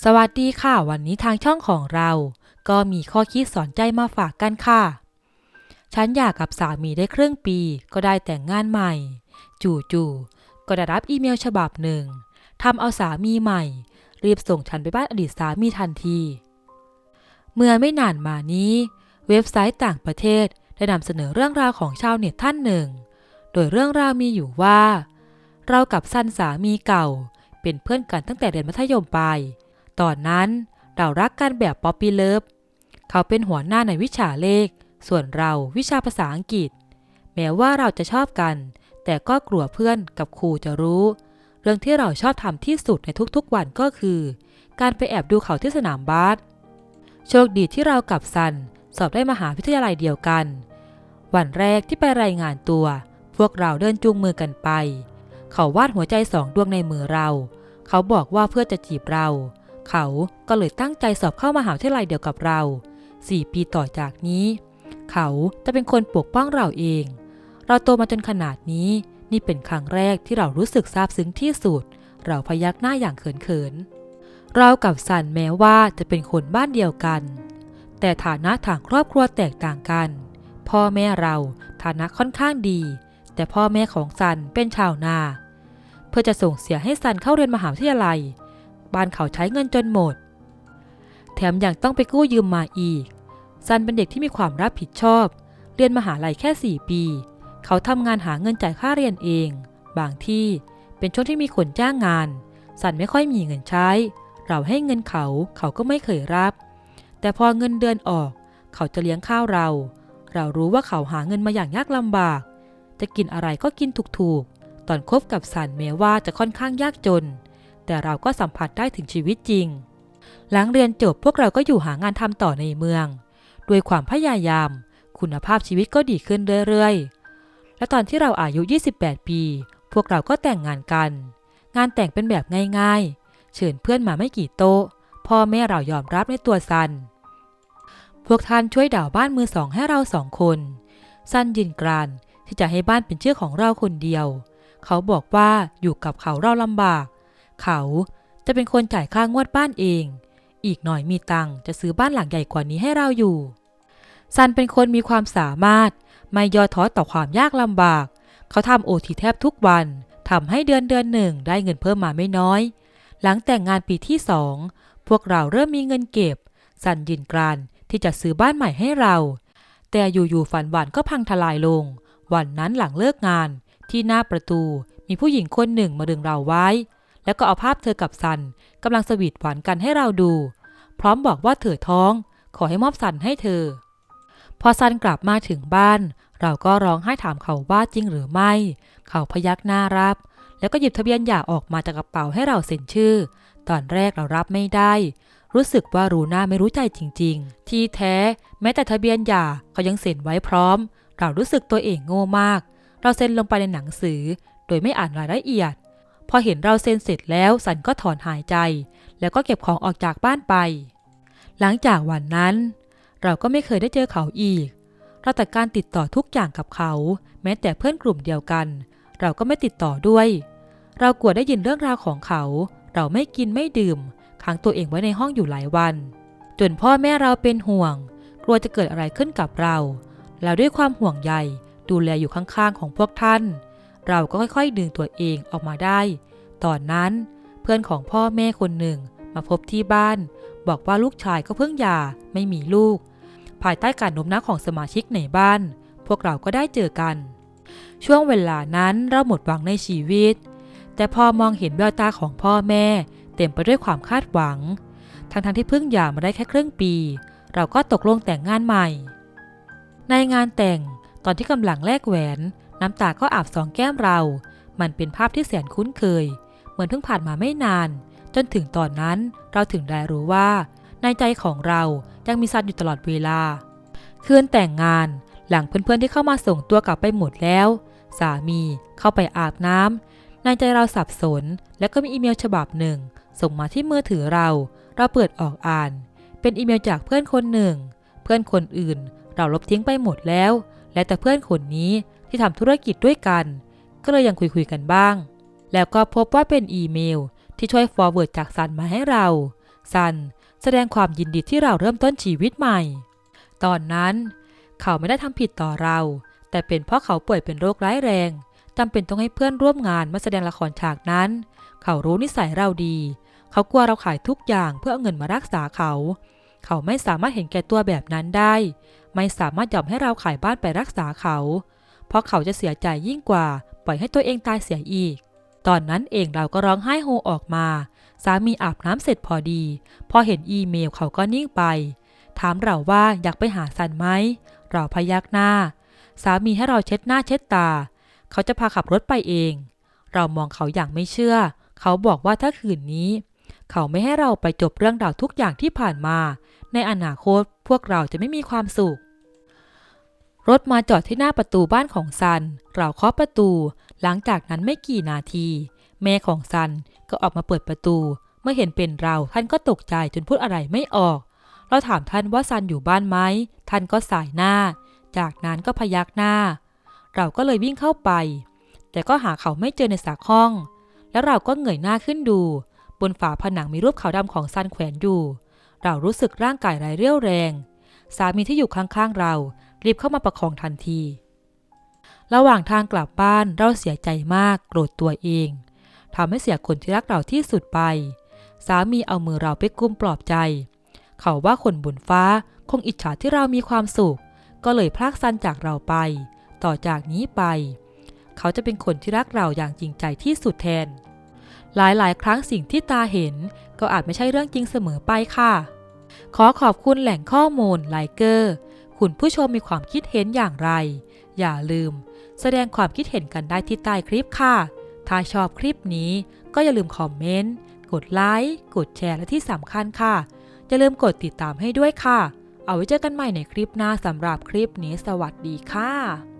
สวัสดีค่ะ วันนี้ทางช่องของเรา ก็มีข้อคิดสอนใจมาฝากกันค่ะ ฉันอยากกับสามีได้ครึ่งปีก็ได้แต่งงานใหม่ จู่ๆก็ได้รับอีเมลฉบับหนึ่งทำเอาสามีใหม่ รีบส่งฉันไปบ้านอดีตสามีทันที เมื่อไม่นานมานี้ เว็บไซต์ต่างประเทศได้นำเสนอเรื่องราวของชาวเน็ตท่านหนึ่ง โดยเรื่องราวมีอยู่ว่า เรากับซันสามีเก่า เป็นเพื่อนกันตั้งแต่เรียนมัธยมปลาย ตอนนั้นเรารักกันแบบป๊อปปี้เลิฟเขาเป็นหัวหน้าในวิชาเลข ส่วนเราวิชาภาษาอังกฤษ แม้ว่าเราจะชอบกัน แต่ก็กลัวเพื่อนกับครูจะรู้ เรื่องที่เราชอบทำที่สุดในทุกๆวันก็คือ การไปแอบดูเขาที่สนามบาสโชคดีที่เรากับซัน สอบได้มหาวิทยาลัยเดียวกัน วันแรกที่ไปรายงานตัว พวกเราเดินจูงมือกันไป เขาวาดหัวใจสองดวงในมือเรา เขาบอกว่าเพื่อจะจีบเรา เขาก็เลยตั้งใจสอบเข้ามหาวิทยาลัยเดียวกับเราสี่ปีต่อจากนี้ เขาจะเป็นคนปกป้องเราเอง เราโตมาจนขนาดนี้ นี่เป็นครั้งแรกที่เรารู้สึกซาบซึ้งที่สุด เราพยักหน้าอย่างเขินๆ เรากับสันแม้ว่าจะเป็นคนบ้านเดียวกัน แต่ฐานะทางครอบครัวแตกต่างกัน พ่อแม่เราฐานะค่อนข้างดี แต่พ่อแม่ของซันเป็นชาวนา เพื่อจะส่งเสียให้ซันเข้าเรียนมหาวิทยาลัย บ้านเขาใช้เงินจนหมด แถมยังต้องไปกู้ยืมมาอีก ซันเป็นเด็กที่มีความรับผิดชอบ เรียนมหาลัยแค่ 4 ปี เขาทำงานหาเงินจ่ายค่าเรียนเอง บางที่เป็นช่วงที่มีคนจ้างงาน ซันไม่ค่อยมีเงินใช้ เราให้เงินเขาเขาก็ไม่เคยรับ แต่พอเงินเดือนออก เขาจะเลี้ยงข้าวเรา เรารู้ว่าเขาหาเงินมาอย่างยากลำบาก จะกินอะไรก็กินถูกๆตอนคบกับสันแม้ว่าจะค่อนข้างยากจน แต่เราก็สัมผัสได้ถึงชีวิตจริง หลังเรียนจบพวกเราก็อยู่หางานทำต่อในเมือง ด้วยความพยายาม คุณภาพชีวิตก็ดีขึ้นเรื่อยๆ และตอนที่เราอายุ 28 ปี พวกเราก็แต่งงานกัน งานแต่งเป็นแบบง่ายๆ เชิญเพื่อนมาไม่กี่โต๊ะ พ่อแม่เรายอมรับในตัวซัน พวกท่านช่วยดาวบ้านมือสองให้เราสองคนซันยืนกรานที่จะให้บ้านเป็นชื่อของเราคนเดียว เขาบอกว่าอยู่กับเขาเราลำบาก เขาจะเป็นคนจ่ายค่างวดบ้านเอง อีกหน่อยมีตังค์จะซื้อบ้านหลังใหญ่กว่านี้ให้เราอยู่ ซันเป็นคนมีความสามารถ ไม่ย่อท้อต่อความยากลำบาก เขาทำโอทีแทบทุกวันทำให้เดือนเดือนหนึ่งได้เงินเพิ่มมาไม่น้อย หลังแต่งงานปีที่สองพวกเราเริ่มมีเงินเก็บ ซันยืนกรานที่จะซื้อบ้านใหม่ให้เรา แต่อยู่ๆฝันหวานก็พังทลายลง วันนั้นหลังเลิกงานที่หน้าประตูมีผู้หญิงคนหนึ่งมาดึงเราไว้ แล้วก็เอาภาพเธอกับซันกำลังสวีทหวานกันให้เราดู พร้อมบอกว่าเธอท้อง ขอให้มอบซันให้เธอ พอซันกลับมาถึงบ้าน เราก็ร้องไห้ถามเขาว่าจริงหรือไม่ เขาพยักหน้ารับ แล้วก็หยิบทะเบียนหย่าออกมาจากกระเป๋าให้เราเซ็นชื่อ ตอนแรกเรารับไม่ได้ รู้สึกว่ารู้หน้าไม่รู้ใจจริง ๆ ที่แท้ แม้แต่ทะเบียนหย่าเขายังเซ็นไว้พร้อม เรารู้สึกตัวเองโง่มาก เราเซ็นลงไปในหนังสือ โดยไม่อ่านรายละเอียด พอเห็นเราเซ็นเสร็จแล้วสันก็ถอนหายใจ แล้วก็เก็บของออกจากบ้านไป หลังจากวันนั้น เราก็ไม่เคยได้เจอเขาอีก เราแตัดการติดต่อทุกอย่างกับเขา แม้แต่เพื่อนกลุ่มเดียวกัน เราก็ไม่ติดต่อด้วย เรากลัวได้ยินเรื่องราวของเขา เราไม่กินไม่ดื่มขังตัวเองไว้ในห้องอยู่หลายวัน จนพ่อแม่เราเป็นห่วง กลัวจะเกิดอะไรขึ้นกับเราแล้วด้วยความห่วงใยดูแลอยู่ข้างๆของพวกท่าน เราก็ค่อยๆ ดึงตัวเองออกมาได้ ตอนนั้นเพื่อนของพ่อแม่คนหนึ่งมาพบที่บ้าน บอกว่าลูกชายก็เพิ่งหย่าไม่มีลูก ภายใต้การโน้มน้าวของสมาชิกในบ้าน พวกเราก็ได้เจอกัน ช่วงเวลานั้นเราหมดหวังในชีวิต แต่พอมองเห็นแววตาของพ่อแม่ เต็มไปด้วยความคาดหวัง ทั้งๆที่เพิ่งหย่ามาได้แค่ครึ่งปี เราก็ตกลงแต่งงานใหม่ ในงานแต่งตอนที่กำลังแลกแหวน น้ำตาก็อาบสองแก้มเรา มันเป็นภาพที่แสนคุ้นเคย เหมือนเพิ่งผ่านมาไม่นาน จนถึงตอนนั้นเราถึงได้รู้ว่า ในใจของเรายังมีซันอยู่ตลอดเวลา คืนแต่งงานหลังเพื่อนๆที่เข้ามาส่งตัวกลับไปหมดแล้ว สามีเข้าไปอาบน้ำในใจเราสับสน แล้วก็มีอีเมลฉบับหนึ่ง ส่งมาที่มือถือเรา เราเปิดออกอ่าน เป็นอีเมลจากเพื่อนคนหนึ่ง เพื่อนคนอื่นเราลบทิ้งไปหมดแล้ว และแต่เพื่อนคนนี้ ที่ทำธุรกิจด้วยกัน ก็เลยยังคุยคุยๆกันบ้าง แล้วก็พบว่าเป็นอีเมล ที่ช่วย forward จากซันมาให้เรา ซันแสดงความยินดีที่เราเริ่มต้นชีวิตใหม่ ตอนนั้น เขาไม่ได้ทำผิดต่อเรา แต่เป็นเพราะเขาป่วยเป็นโรคร้ายแรงจำเป็นต้องให้เพื่อนร่วมงานมาแสดงละครฉากนั้น เขารู้นิสัยเราดี เขากลัวเราขายทุกอย่างเพื่อเอาเงินมารักษาเขา เขาไม่สามารถเห็นแก่ตัวแบบนั้นได้ ไม่สามารถยอมให้เราขายบ้านไปรักษาเขา เพราะเขาจะเสียใจยิ่งกว่า ปล่อยให้ตัวเองตายเสียอีก ตอนนั้นเองเราก็ร้องไห้โฮออกมา สามีอาบน้ำเสร็จพอดี พอเห็นอีเมลเขาก็นิ่งไป ถามเราว่าอยากไปหาซันไหม เราพยักหน้า สามีให้เราเช็ดหน้าเช็ดตา เขาจะพาขับรถไปเอง เรามองเขาอย่างไม่เชื่อ เขาบอกว่าถ้าคืนนี้ เขาไม่ให้เราไปจบเรื่องราวทุกอย่างที่ผ่านมา ในอนาคตพวกเราจะไม่มีความสุข รถมาจอดที่หน้าประตูบ้านของซัน เราเคาะประตู หลังจากนั้นไม่กี่นาที แม่ของซันก็ออกมาเปิดประตู เมื่อเห็นเป็นเราท่านก็ตกใจจนพูดอะไรไม่ออก เราถามท่านว่าซันอยู่บ้านไหม ท่านก็สายหน้า จากนั้นก็พยักหน้า เราก็เลยวิ่งเข้าไป แต่ก็หาเขาไม่เจอในสาห้อง แล้วเราก็เงยหน้าขึ้นดู บนฝาผนังมีรูปขาวดำของซันแขวนอยู่ เรารู้สึกร่างกายไร้เรี่ยวแรง สามีที่อยู่ข้างๆเรา รีบเข้ามาประคองทันที ระหว่างทางกลับบ้านเราเสียใจมากโกรธตัวเองทำให้เสียคนที่รักเราที่สุดไป สามีเอามือเราไปกุมปลอบใจ เขาว่าคนบนฟ้าคงอิจฉาที่เรามีความสุข ก็เลยพลากซันจากเราไป ต่อจากนี้ไป เขาจะเป็นคนที่รักเราอย่างจริงใจที่สุดแทน หลายๆ ครั้งสิ่งที่ตาเห็น ก็อาจไม่ใช่เรื่องจริงเสมอไปค่ะ ขอขอบคุณแหล่งข้อมูลไลเกอร์ คุณผู้ชมมีความคิดเห็นอย่างไร อย่าลืม แสดงความคิดเห็นกันได้ที่ใต้คลิปค่ะ ถ้าชอบคลิปนี้ก็อย่าลืมคอมเมนต์ กดไลค์ กดแชร์และที่สำคัญค่ะ อย่าลืมกดติดตามให้ด้วยค่ะ เอาไว้เจอกันใหม่ในคลิปหน้าสำหรับคลิปนี้สวัสดีค่ะ